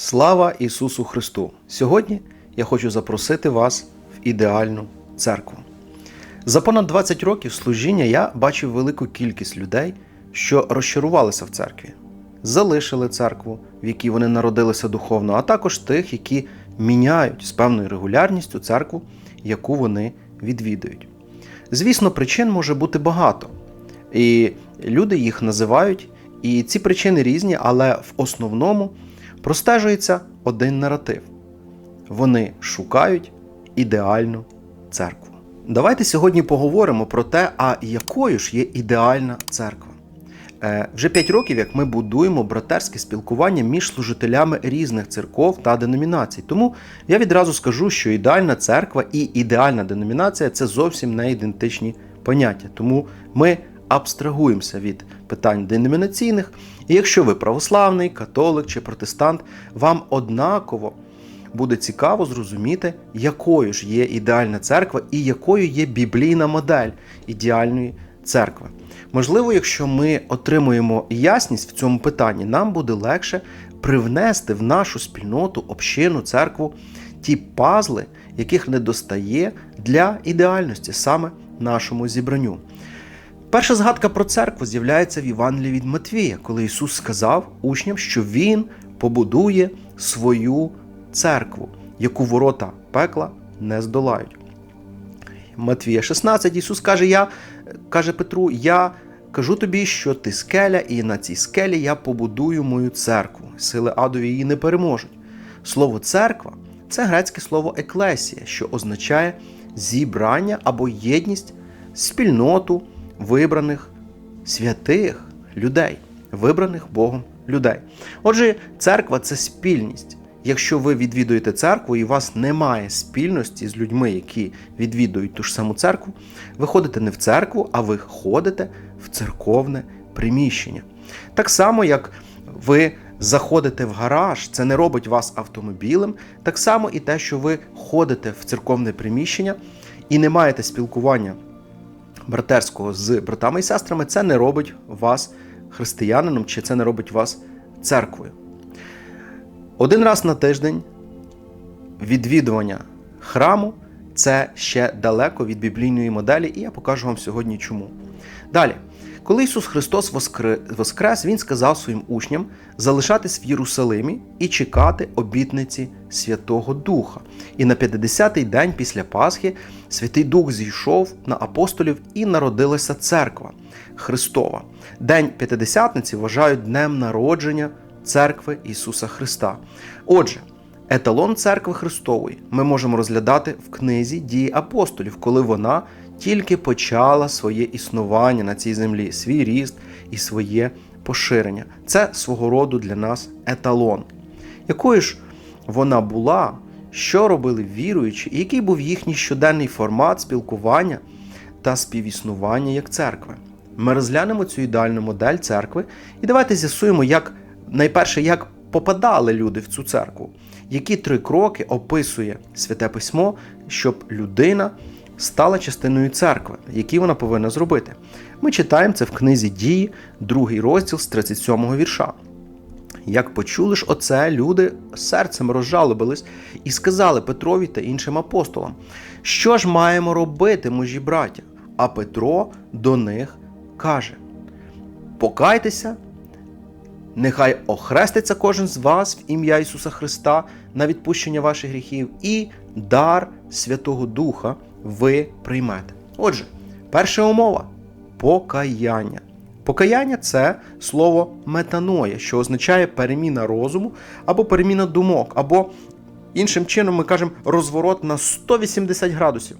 Слава Ісусу Христу! Сьогодні я хочу запросити вас в ідеальну церкву. За понад 20 років служіння я бачив велику кількість людей, що розчарувалися в церкві, залишили церкву, в якій вони народилися духовно, а також тих, які міняють з певною регулярністю церкву, яку вони відвідують. Звісно, причин може бути багато, і люди їх називають, і ці причини різні, але в основному простежується один наратив. Вони шукають ідеальну церкву. Давайте сьогодні поговоримо про те, а якою ж є ідеальна церква. Е, Вже 5 років, як ми будуємо братерське спілкування між служителями різних церков та деномінацій. Тому я відразу скажу, що ідеальна церква і ідеальна деномінація це зовсім не ідентичні поняття. Тому ми абстрагуємося від питань деномінаційних. І якщо ви православний, католик чи протестант, вам однаково буде цікаво зрозуміти, якою ж є ідеальна церква і якою є біблійна модель ідеальної церкви. Можливо, якщо ми отримуємо ясність в цьому питанні, нам буде легше привнести в нашу спільноту, общину, церкву ті пазли, яких не достає для ідеальності саме нашому зібранню. Перша згадка про церкву з'являється в Євангелії від Матвія, коли Ісус сказав учням, що Він побудує свою церкву, яку ворота пекла не здолають. Матвія 16 Ісус каже, я, каже Петру, я кажу тобі, що ти скеля, і на цій скелі я побудую мою церкву. Сили адові її не переможуть. Слово церква це грецьке слово еклесія, що означає зібрання або єдність, спільноту вибраних святих людей, вибраних Богом людей. Отже, церква це спільність. Якщо ви відвідуєте церкву і у вас немає спільності з людьми, які відвідують ту ж саму церкву, ви ходите не в церкву, а ви ходите в церковне приміщення. Так само, як ви заходите в гараж, це не робить вас автомобілем, так само і те, що ви ходите в церковне приміщення і не маєте спілкування братерського з братами і сестрами, це не робить вас християнином, чи це не робить вас церквою. Один раз на тиждень відвідування храму це ще далеко від біблійної моделі, і я покажу вам сьогодні чому. Далі, коли Ісус Христос воскрес, Він сказав своїм учням залишатись в Єрусалимі і чекати обітниці Святого Духа. І на 50-й день після Пасхи Святий Дух зійшов на апостолів і народилася церква Христова. День П'ятидесятниці вважають днем народження церкви Ісуса Христа. Отже, еталон церкви Христової ми можемо розглядати в книзі дії апостолів, коли вона тільки почала своє існування на цій землі, свій ріст і своє поширення. Це свого роду для нас еталон. Якою ж вона була, що робили віруючі, і який був їхній щоденний формат спілкування та співіснування як церкви? Ми розглянемо цю ідеальну модель церкви і давайте з'ясуємо, як найперше, як попадали люди в цю церкву, які три кроки описує Святе Письмо, щоб людина стала частиною церкви, які вона повинна зробити. Ми читаємо це в книзі дії, другий розділ з 37 го вірша. Як почули ж оце, люди серцем розжалобились і сказали Петрові та іншим апостолам, що ж маємо робити, мужі браття? А Петро до них каже: Покайтеся, нехай охреститься кожен з вас в ім'я Ісуса Христа на відпущення ваших гріхів, і дар Святого Духа ви приймете. Отже, перша умова покаяння. Покаяння це слово метаноя, що означає переміна розуму або переміна думок, або іншим чином ми кажемо розворот на 180 градусів.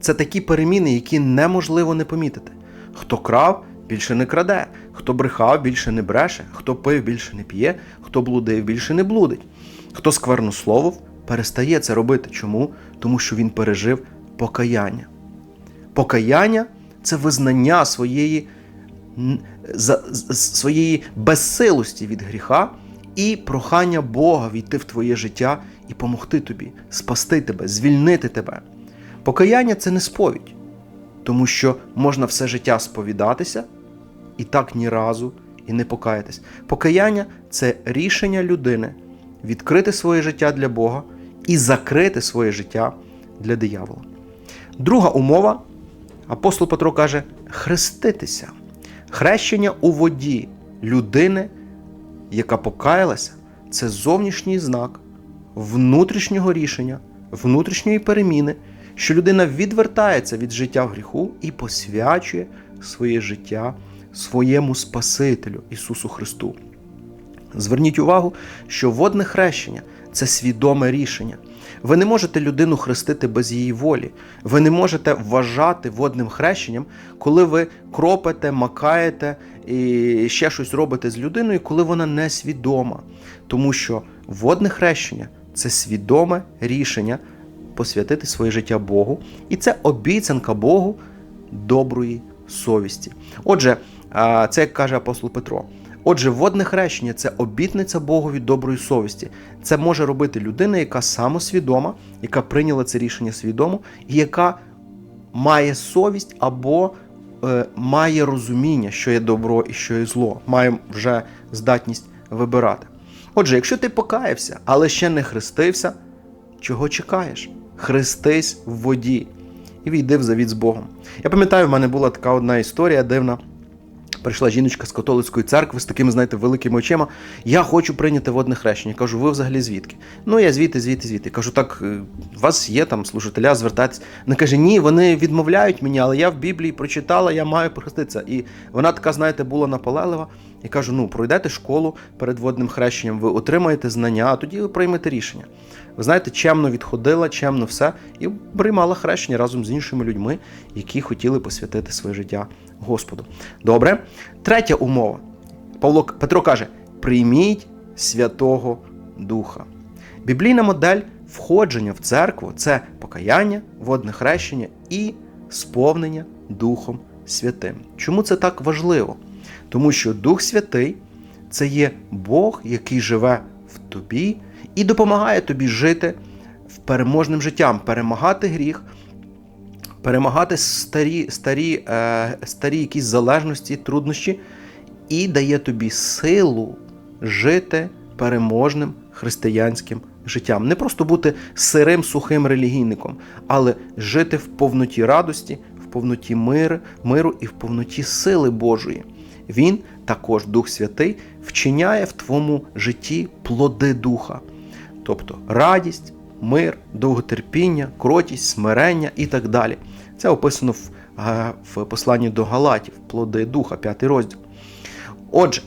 Це такі переміни, які неможливо не помітити. Хто крав, більше не краде, хто брехав, більше не бреше, хто пив, більше не п'є, хто блудив, більше не блудить, хто сквернословив, перестає це робити. Чому? Тому що він пережив покаяння. Покаяння це визнання своєї своєї безсилості від гріха і прохання Бога війти в твоє життя і помогти тобі, спасти тебе, звільнити тебе. Покаяння це не сповідь, тому що можна все життя сповідатися і так ні разу і не покаєтесь. Покаяння це рішення людини відкрити своє життя для Бога і закрити своє життя для диявола. Друга умова, апостол Петро каже, хреститися. Хрещення у воді людини, яка покаялася, це зовнішній знак внутрішнього рішення, внутрішньої переміни, що людина відвертається від життя в гріху і посвячує своє життя своєму Спасителю Ісусу Христу. Зверніть увагу, що водне хрещення це свідоме рішення. Ви не можете людину хрестити без її волі. Ви не можете вважати водним хрещенням, коли ви кропите, макаєте і ще щось робите з людиною, коли вона не свідома. Тому що водне хрещення це свідоме рішення посвятити своє життя Богу, і це обіцянка Богу доброї совісті. Отже, це як каже апостол Петро. Отже, водне хрещення це обітниця Богові доброї совісті. Це може робити людина, яка самосвідома, яка прийняла це рішення свідомо, і яка має совість або е, має розуміння, що є добро і що є зло, має вже здатність вибирати. Отже, якщо ти покаявся, але ще не хрестився, чого чекаєш? Хрестись в воді і війди в завіт з Богом. Я пам'ятаю, в мене була така одна історія дивна. Прийшла жіночка з католицької церкви з такими, знаєте, великими очима. Я хочу прийняти водне хрещення. Кажу, ви взагалі звідки? Ну, я звідти, звідти, звідти. Кажу, так, е, у вас є там служителя, звертайтесь. Вона каже, ні, вони відмовляють мені, але я в Біблії прочитала, я маю похреститися. І вона така, знаєте, була наполеглива. Я кажу: ну, пройдете школу перед водним хрещенням, ви отримаєте знання, а тоді ви приймете рішення. Ви знаєте, чемно відходила, чемно все, і приймала хрещення разом з іншими людьми, які хотіли посвятити своє життя Господу. Добре. Третя умова. Павло Петро каже: прийміть Святого Духа. Біблійна модель входження в церкву це покаяння, водне хрещення і сповнення Духом Святим. Чому це так важливо? Тому що Дух Святий це є Бог, який живе в тобі і допомагає тобі жити переможним життям, перемагати гріх, перемагати старі, старі, е, старі якісь залежності, труднощі, і дає тобі силу жити переможним християнським життям. Не просто бути сирим сухим релігійником, але жити в повноті радості, в повноті миру, миру і в повноті сили Божої. Він, також Дух Святий, вчиняє в твоєму житті плоди духа, тобто радість, мир, довготерпіння, кротість, смирення і так далі. Це описано в, е, в посланні до Галатів, плоди духа, п'ятий розділ. Отже,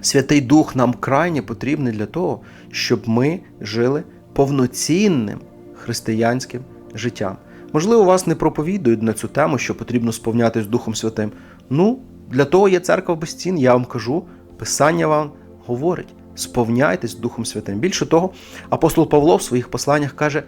Святий Дух нам крайне потрібний для того, щоб ми жили повноцінним християнським життям. Можливо, вас не проповідують на цю тему, що потрібно сповнятись Духом Святим. Ну, для того є церква без стін, я вам кажу, Писання вам говорить: сповняйтесь Духом Святим. Більше того, апостол Павло в своїх посланнях каже: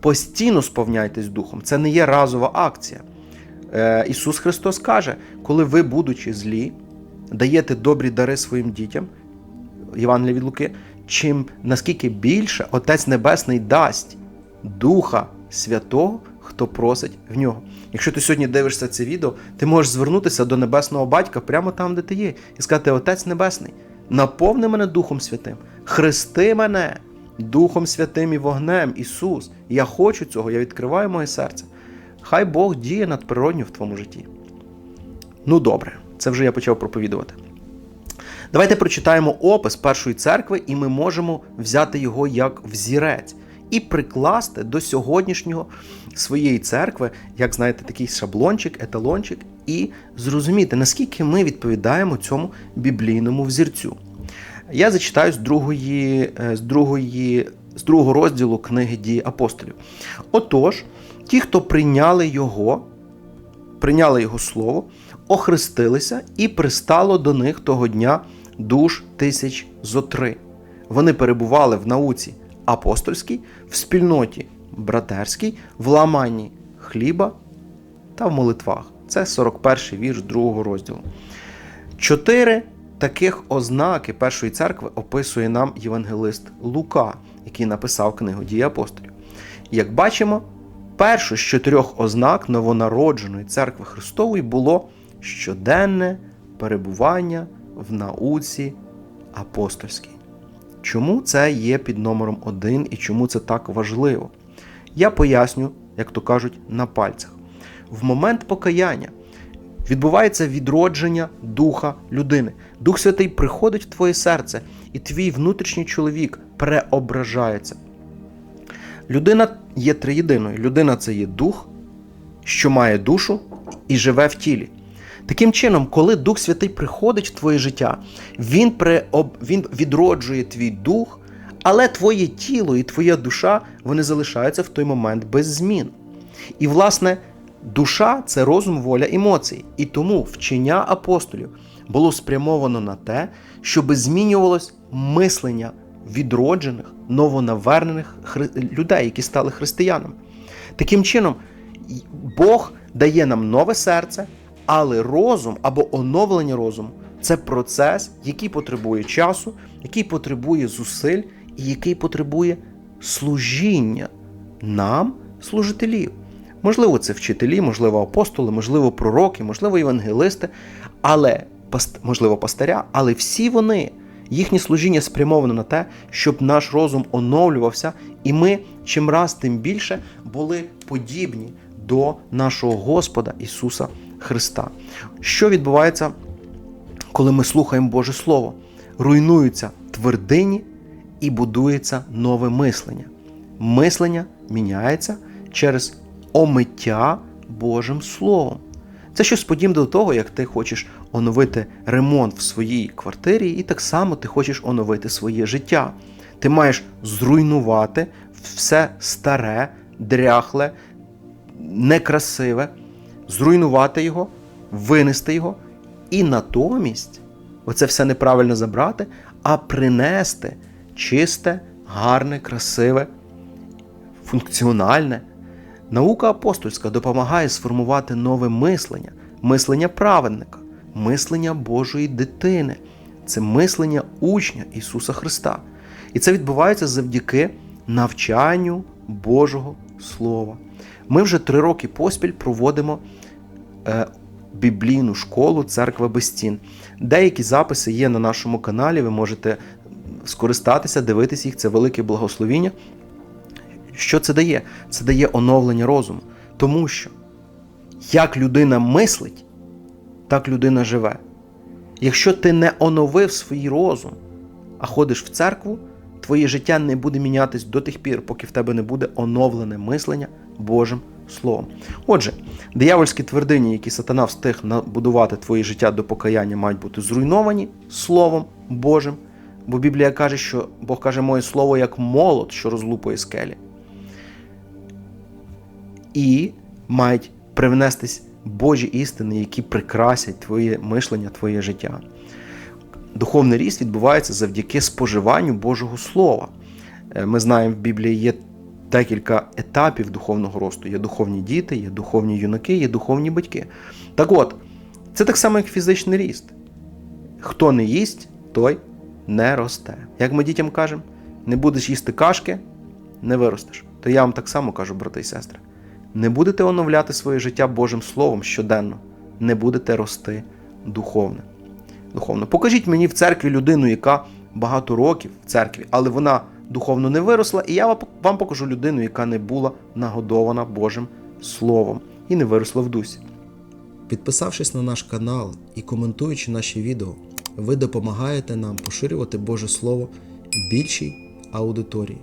постійно сповняйтесь Духом. Це не є разова акція. Е, Ісус Христос каже, коли ви, будучи злі, даєте добрі дари своїм дітям, Євангелія від Луки, чим наскільки більше Отець Небесний дасть Духа Святого, хто просить в нього. Якщо ти сьогодні дивишся це відео, ти можеш звернутися до Небесного Батька прямо там, де ти є, і сказати: Отець Небесний, наповни мене Духом Святим, хрести мене Духом Святим і вогнем, Ісус. Я хочу цього, я відкриваю моє серце. Хай Бог діє надприродньо в твоєму житті. Ну добре, це вже я почав проповідувати. Давайте прочитаємо опис першої церкви, і ми можемо взяти його як взірець і прикласти до сьогоднішнього своєї церкви, як знаєте, такий шаблончик, еталончик, і зрозуміти, наскільки ми відповідаємо цьому біблійному взірцю. Я зачитаю з другої, з другої, з другого розділу книги дії апостолів. Отож, ті, хто прийняли його, прийняли його слово, охрестилися, і пристало до них того дня душ тисяч зо три. Вони перебували в науці апостольській, в спільноті братерській, в ламанні хліба та в молитвах. Це 41 вірш другого розділу. Чотири таких ознаки першої церкви описує нам євангелист Лука, який написав книгу Дії апостолів. Як бачимо, першу з чотирьох ознак новонародженої церкви Христової було щоденне перебування в науці апостольській. Чому це є під номером один і чому це так важливо? Я поясню, як то кажуть, на пальцях. В момент покаяння відбувається відродження духа людини. Дух Святий приходить в твоє серце, і твій внутрішній чоловік преображається. Людина є триєдиною. Людина це є дух, що має душу і живе в тілі. Таким чином, коли Дух Святий приходить в твоє життя, він, преоб... він відроджує твій дух, але твоє тіло і твоя душа вони залишаються в той момент без змін. І, власне, душа це розум, воля, емоції. І тому вчення апостолів було спрямовано на те, щоб змінювалось мислення відроджених, новонавернених людей, які стали християнами. Таким чином, Бог дає нам нове серце, але розум або оновлення розуму це процес, який потребує часу, який потребує зусиль і який потребує служіння нам, служителів. Можливо, це вчителі, можливо, апостоли, можливо, пророки, можливо, євангелисти, але можливо, пастаря, але всі вони, їхнє служіння спрямовано на те, щоб наш розум оновлювався, і ми чим раз тим більше були подібні до нашого Господа Ісуса Христа. Що відбувається, коли ми слухаємо Боже Слово? Руйнуються твердині і будується нове мислення. Мислення міняється через омиття Божим Словом. Це щось подібне до того, як ти хочеш оновити ремонт в своїй квартирі, і так само ти хочеш оновити своє життя. Ти маєш зруйнувати все старе, дряхле, некрасиве, зруйнувати його, винести його, і натомість оце все неправильно забрати, а принести чисте, гарне, красиве, функціональне. Наука апостольська допомагає сформувати нове мислення, мислення праведника, мислення Божої дитини, це мислення учня Ісуса Христа. І це відбувається завдяки навчанню Божого Слова. Ми вже три роки поспіль проводимо е, біблійну школу Церква без стін. Деякі записи є на нашому каналі, ви можете скористатися, дивитися їх, це велике благословіння. Що це дає? Це дає оновлення розуму. Тому що як людина мислить, так людина живе. Якщо ти не оновив свій розум, а ходиш в церкву, твоє життя не буде мінятись до тих пір, поки в тебе не буде оновлене мислення Божим Словом. Отже, диявольські твердині, які сатана встиг набудувати твоє життя до покаяння, мають бути зруйновані Словом Божим. Бо Біблія каже, що Бог каже, моє слово як молот, що розлупує скелі. І мають привнестись Божі істини, які прикрасять твоє мишлення, твоє життя. Духовний ріст відбувається завдяки споживанню Божого Слова. Е, ми знаємо, в Біблії є декілька етапів духовного росту. Є духовні діти, є духовні юнаки, є духовні батьки. Так от, це так само, як фізичний ріст. Хто не їсть, той не росте. Як ми дітям кажемо, не будеш їсти кашки, не виростеш. То я вам так само кажу, брати і сестри. Не будете оновляти своє життя Божим Словом щоденно, не будете рости духовно. духовно. Покажіть мені в церкві людину, яка багато років в церкві, але вона духовно не виросла, і я вам покажу людину, яка не була нагодована Божим Словом і не виросла в дусі. Підписавшись на наш канал і коментуючи наші відео, ви допомагаєте нам поширювати Боже Слово більшій аудиторії.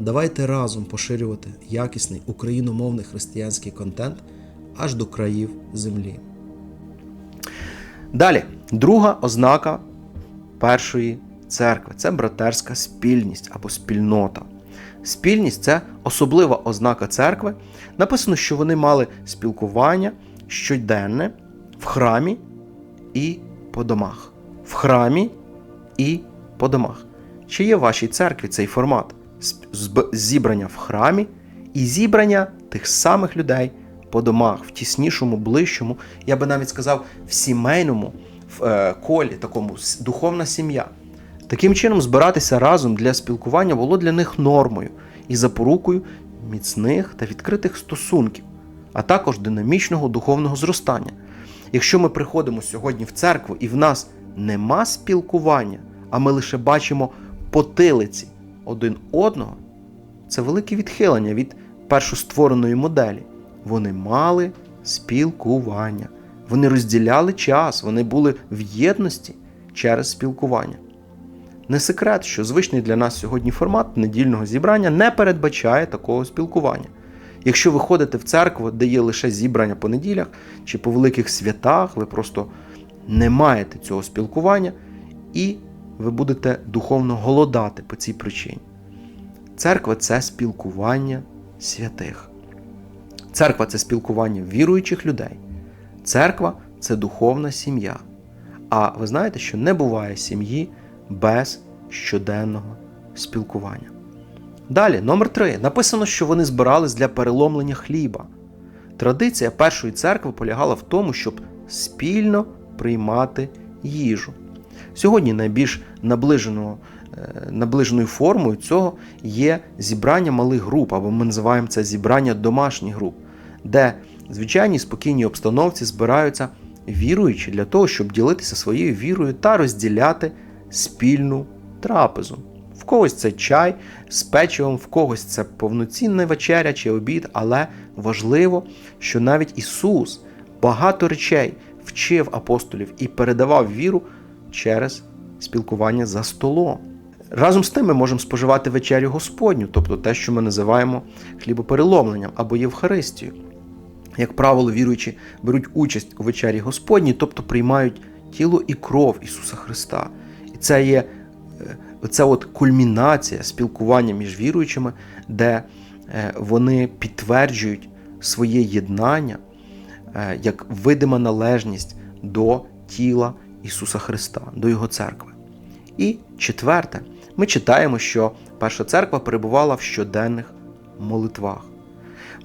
Давайте разом поширювати якісний україномовний християнський контент аж до країв землі. Далі, друга ознака першої церкви це братерська спільність або спільнота. Спільність це особлива ознака церкви. Написано, що вони мали спілкування щоденне в храмі і по домах. В храмі і по домах. Чи є в вашій церкві цей формат? Зібрання в храмі і зібрання тих самих людей по домах, в тіснішому, ближчому, я би навіть сказав, в сімейному в е, колі, такому духовна сім'я. Таким чином, збиратися разом для спілкування було для них нормою і запорукою міцних та відкритих стосунків, а також динамічного духовного зростання. Якщо ми приходимо сьогодні в церкву і в нас нема спілкування, а ми лише бачимо потилиці один одного, це велике відхилення від першоствореної моделі. Вони мали спілкування. Вони розділяли час, вони були в єдності через спілкування. Не секрет, що звичний для нас сьогодні формат недільного зібрання не передбачає такого спілкування. Якщо ви ходите в церкву, де є лише зібрання по неділях чи по великих святах, ви просто не маєте цього спілкування і ви будете духовно голодати по цій причині. Церква це спілкування святих. Церква це спілкування віруючих людей. Церква це духовна сім'я. А ви знаєте, що не буває сім'ї без щоденного спілкування. Далі, номер 3. Написано, що вони збирались для переломлення хліба. Традиція першої церкви полягала в тому, щоб спільно приймати їжу. Сьогодні найбільш наближеною, е, наближеною формою цього є зібрання малих груп, або ми називаємо це зібрання домашніх груп, де в звичайній спокійній обстановці збираються віруючі для того, щоб ділитися своєю вірою та розділяти спільну трапезу. В когось це чай з печивом, в когось це повноцінна вечеря чи обід, але важливо, що навіть Ісус багато речей вчив апостолів і передавав віру через спілкування за столом. Разом з тим ми можемо споживати вечерю Господню, тобто те, що ми називаємо хлібопереломленням або Євхаристію. Як правило, віруючі беруть участь у вечері Господній, тобто приймають тіло і кров Ісуса Христа. І це є це от кульмінація спілкування між віруючими, де е, вони підтверджують своє єднання е, як видима належність до тіла Ісуса Христа, до Його церкви. І четверте, ми читаємо, що Перша церква перебувала в щоденних молитвах.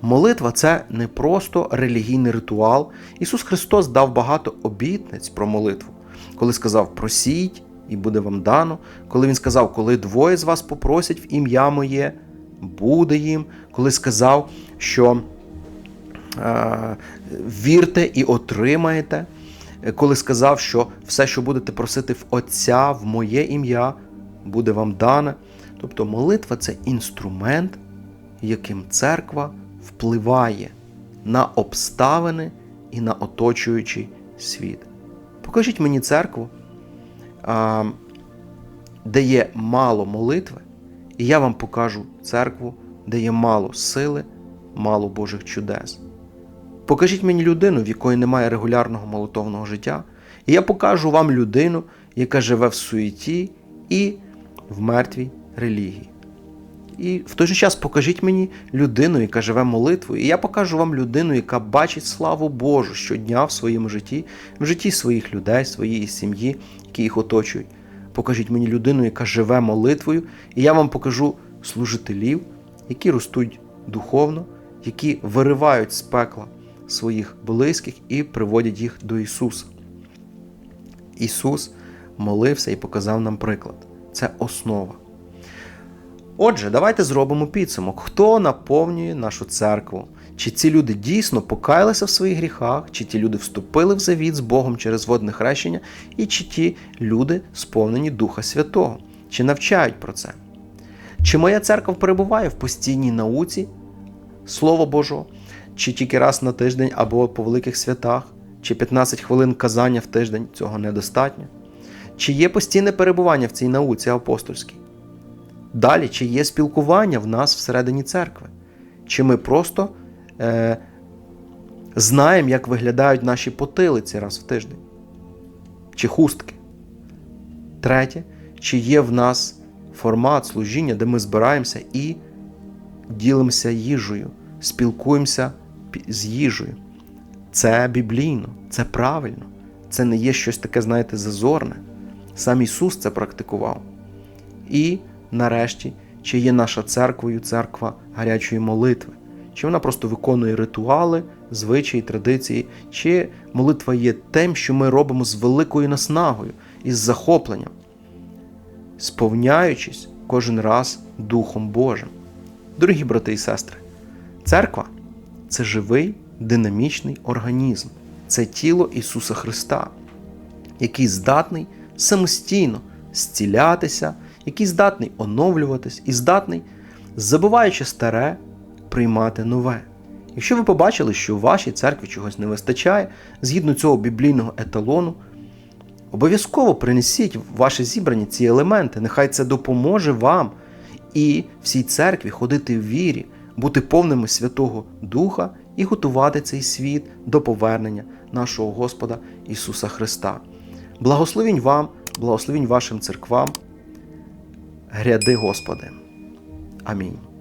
Молитва це не просто релігійний ритуал. Ісус Христос дав багато обітниць про молитву, коли сказав просіть і буде вам дано, коли Він сказав, коли двоє з вас попросять в ім'я моє, буде їм, коли сказав, що е, вірте і отримаєте, коли сказав, що все, що будете просити в Отця, в моє ім'я, буде вам дане. Тобто молитва це інструмент, яким церква впливає на обставини і на оточуючий світ. Покажіть мені церкву, де є мало молитви, і я вам покажу церкву, де є мало сили, мало Божих чудес. Покажіть мені людину, в якої немає регулярного молитовного життя, і я покажу вам людину, яка живе в суеті і в мертвій релігії. І в той же час покажіть мені людину, яка живе молитвою, і я покажу вам людину, яка бачить славу Божу щодня в своєму житті, в житті своїх людей, своєї сім'ї, які їх оточують. Покажіть мені людину, яка живе молитвою, і я вам покажу служителів, які ростуть духовно, які виривають з пекла своїх близьких і приводять їх до Ісуса. Ісус молився і показав нам приклад. Це основа. Отже, давайте зробимо підсумок, хто наповнює нашу церкву. Чи ці люди дійсно покаялися в своїх гріхах, чи ті люди вступили в завіт з Богом через водне хрещення, і чи ті люди сповнені Духа Святого, чи навчають про це? Чи моя церква перебуває в постійній науці Слова Божого, чи тільки раз на тиждень або по великих святах, чи 15 хвилин казання в тиждень цього недостатньо? Чи є постійне перебування в цій науці апостольській? Далі, чи є спілкування в нас всередині церкви? Чи ми просто е, знаємо, як виглядають наші потилиці раз в тиждень? Чи хустки? Третє, чи є в нас формат служіння, де ми збираємося і ділимося їжею, спілкуємося з їжею? Це біблійно, це правильно, це не є щось таке, знаєте, зазорне. Сам Ісус це практикував. І нарешті, чи є наша церквою церква гарячої молитви, чи вона просто виконує ритуали, звичаї, традиції, чи молитва є тим, що ми робимо з великою наснагою і з захопленням, сповняючись кожен раз Духом Божим. Дорогі брати і сестри, церква це живий динамічний організм, це тіло Ісуса Христа. який здатний самостійно зцілятися, який здатний оновлюватись і здатний, забуваючи старе, приймати нове. Якщо ви побачили, що в вашій церкві чогось не вистачає, згідно цього біблійного еталону, обов'язково принесіть в ваше зібрання ці елементи. Нехай це допоможе вам і всій церкві ходити в вірі, бути повними Святого Духа і готувати цей світ до повернення нашого Господа Ісуса Христа. Благословінь вам, благословінь вашим церквам. Гряди, Господи. Амінь.